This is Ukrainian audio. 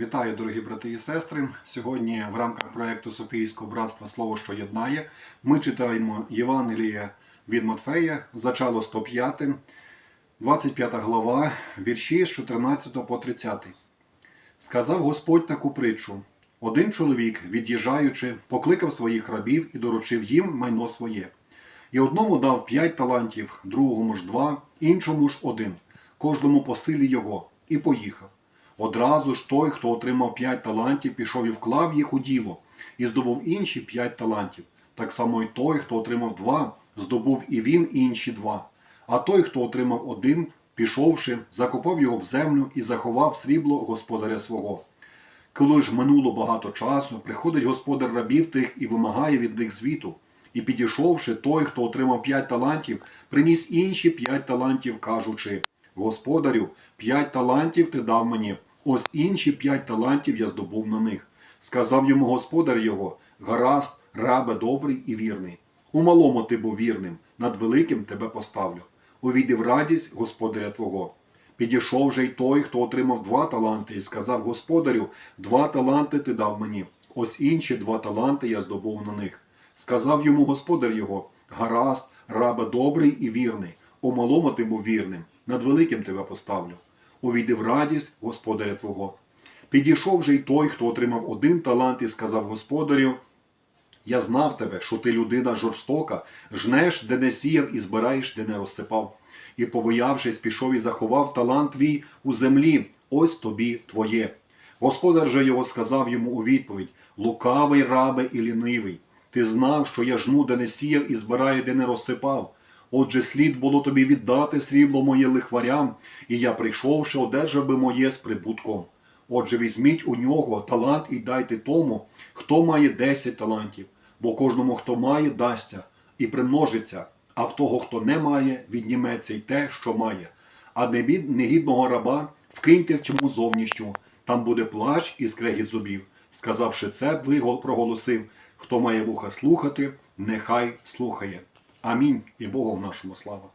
Вітаю, дорогі брати і сестри. Сьогодні в рамках проєкту Софійського братства Слово, що єднає, ми читаємо Євангеліє від Матфея, зачало 105, 25 глава, вірші з 14 по 30. Сказав Господь таку притчу: один чоловік, від'їжджаючи, покликав своїх рабів і доручив їм майно своє. І одному дав п'ять талантів, другому ж два, іншому ж один, кожному по силі його, і поїхав. Одразу ж той, хто отримав п'ять талантів, пішов і вклав їх у діло, і здобув інші п'ять талантів. Так само й той, хто отримав два, здобув і він інші два. А той, хто отримав один, пішовши, закопав його в землю і заховав срібло господаря свого. Коли ж минуло багато часу, приходить господар рабів тих і вимагає від них звіту. І підійшовши, той, хто отримав п'ять талантів, приніс інші п'ять талантів, кажучи: Господарю, п'ять талантів ти дав мені, ось інші п'ять талантів я здобув на них. Сказав йому господар його: Гаразд, рабе добрий і вірний. У малому ти був вірним, над великим тебе поставлю. Увійди в радість господаря твого. Підійшов же й той, хто отримав два таланти, і сказав господарю, два таланти ти дав мені, ось інші два таланти я здобув на них. Сказав йому господар його: Гаразд, рабе добрий і вірний, у малому ти був вірним, над великим тебе поставлю. Увійди в радість господаря твого. Підійшов же й той, хто отримав один талант, і сказав господарю: Я знав тебе, що ти людина жорстока, жнеш, де не сіяв, і збираєш, де не розсипав. І, побоявшись, пішов і заховав талант твій у землі, ось тобі твоє. Господар же його сказав йому у відповідь: Лукавий рабе і лінивий. Ти знав, що я жну, де не сіяв, і збираю, де не розсипав. Отже, слід було тобі віддати срібло моє лихварям, і я, прийшовши, одержав би моє з прибутком. Отже, візьміть у нього талант і дайте тому, хто має десять талантів, бо кожному, хто має, дасться і примножиться, а в того, хто не має, відніметься й те, що має. А негідного раба вкиньте в тьму зовнішню, там буде плач і скрегіт зубів. Сказавши це, вигол проголосив: хто має вуха слухати, нехай слухає. Амінь і Богу в нашому слава.